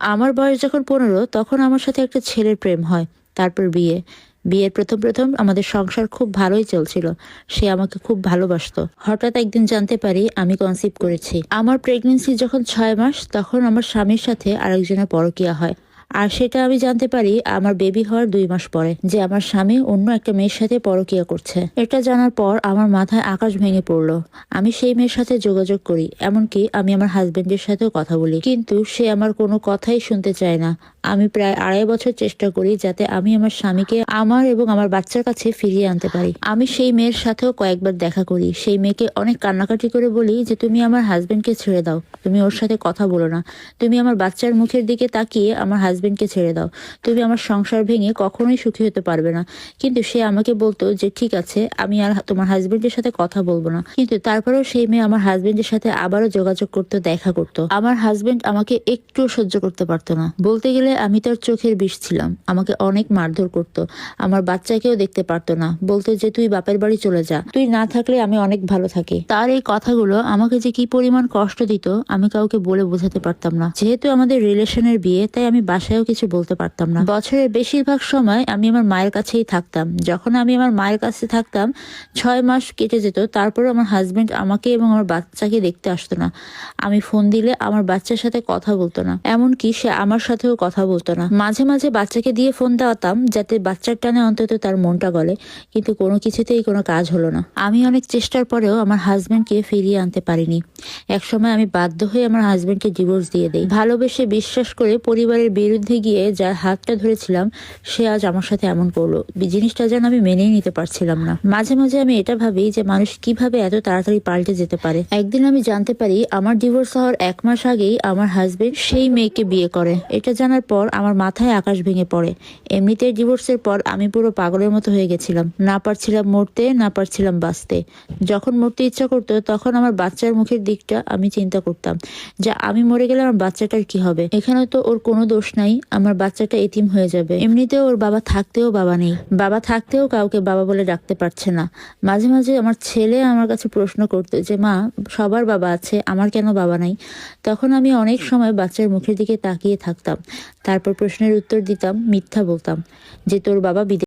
আমার বয়স যখন পনেরো, তখন আমার সাথে একটা ছেলের প্রেম হয়, তারপর বিয়ে। বিয়ের প্রথম প্রথম আমাদের সংসার খুব ভালোই চলছিল, সে আমাকে খুব ভালোবাসত। হঠাৎ একদিন জানতে পারি আমি কনসিভ করেছি। আমার প্রেগনেন্সি যখন ছয় মাস, তখন আমার স্বামীর সাথে আরেকজনের পরকিয়া হয়। আর সেটা আমি জানতে পারি আমার বেবি হওয়ার দুই মাস পরে, যে আমার স্বামী অন্য একটা মেয়ের সাথে পরকিয়া করছে। এটা জানার পর আমার মাথায় আকাশ ভেঙে পড়ল। আমি সেই মেয়ের সাথে যোগাযোগ করি, এমনকি আমি আমার হাজবেন্ডের সাথেও কথা বলি। কিন্তু সে আমার কোনো কথাই শুনতে চায় না। আমি প্রায় আড়াই বছর চেষ্টা করি যাতে আমি আমার স্বামীকে আমার এবং আমার বাচ্চার কাছে ফিরিয়ে আনতে পারি। আমি সেই মেয়ের সাথেও কয়েকবার দেখা করি। সেই মেয়েকে অনেক কান্নাকাটি করে বলি যে, তুমি আমার হাজবেন্ডকে ছেড়ে দাও। তুমি ওর সাথে কথা বলো না। তুমি আমার বাচ্চার মুখের দিকে তাকিয়ে আমার হাজবেন্ডকে ছেড়ে দাও। তুমি আমার সংসার ভেঙে কখনোই সুখী হতে পারবে না। কিন্তু সে আমাকে বলতো যে, ঠিক আছে, আমি আর তোমার হাজবেন্ডের সাথে কথা বলব না। কিন্তু তারপরেও সেই মেয়ে আমার হাজবেন্ডের সাথে আবারও যোগাযোগ করতে, দেখা করতো। আমার হাজবেন্ড আমাকে একটু সহ্য করতে পারতো না। বলতে গেলে আমি তার চোখের বিষ ছিলাম। আমাকে অনেক মারধর করত। আমার বাচ্চাকেও দেখতে পারতো না। বলতো যে, তুই বাপের বাড়ি চলে যা। তুই না থাকলে আমি অনেক ভালো থাকি। তার এই কথাগুলো আমাকে যে কি পরিমাণ কষ্ট দিত, আমি কাউকে বলে বোঝাতে পারতাম না। যেহেতু আমাদের রিলেশনের বিয়ে, তাই আমি বাসায়ও কিছু বলতে পারতাম না। বছরের বেশিরভাগ সময় আমি আমার মায়ের কাছেই থাকতাম। যখন আমি আমার মায়ের কাছে থাকতাম, ছয় মাস কেটে যেত তারপর আমার হাজবেন্ড আমাকে এবং আমার বাচ্চাকে দেখতে আসতো না। আমি ফোন দিলে আমার বাচ্চার সাথে কথা বলতো না। এমনকি সে আমার সাথেও কথা বলতো না। মাঝে মাঝে বাচ্চাকে দিয়ে ফোন দেওয়াতাম, যাতে বাচ্চার টানে অন্তত তার মনটা গলে। কিন্তু কোনো কিছুতেই কোনো কাজ হলো না। আমি অনেক চেষ্টার পরেও আমার হাজবেন্ডকে ফিরিয়ে আনতে পারিনি। একসময় আমি বাধ্য হয়ে আমার হাজবেন্ডকে ডিভোর্স দিয়ে দেই। ভালোবেসে বিশ্বাস করে পরিবারের বিরুদ্ধে গিয়ে যার হাতটা ধরেছিলাম, সে আজ আমার সাথে এমন করল। জিনিসটা যেন আমি মেনেই নিতে পারছিলাম না। মাঝে মাঝে আমি এটা ভাবি যে মানুষ কীভাবে এত তাড়াতাড়ি পাল্টে যেতে পারে। একদিন আমি জানতে পারি, আমার ডিভোর্স হওয়ার এক মাস আগেই আমার হাজবেন্ড সেই মেয়েকে বিয়ে করে। এটা জানার পর আমার মাথায় আকাশ ভেঙে পড়ে। এমনিতে ডিভোর্সের পর আমি পুরো পাগলের মতো হয়ে গেছিলাম। না পারছিলাম মরতে, না পারছিলাম বাঁচতে। যখন মরতে ইচ্ছা করতো, তখন আমার বাচ্চার মুখের দিকটা আমি চিন্তা করতাম যে আমি মরে গেলে আমার বাচ্চাটার কি হবে? এখানে তো ওর কোনো দোষ নাই, আমার বাচ্চাটা এতিম হয়ে যাবে। এমনিতেও ওর বাবা থাকতেও বাবা নেই। বাবা থাকতেও কাউকে বাবা বলে ডাকতে পারছে না। মাঝে মাঝে আমার ছেলে আমার কাছে প্রশ্ন করতো যে, মা, সবার বাবা আছে, আমার কেন বাবা নাই? তখন আমি অনেক সময় বাচ্চার মুখের দিকে তাকিয়ে থাকতাম। তারপর প্রশ্নের উত্তর দিতাম, মিথ্যা বলতাম যে, তোর বাবা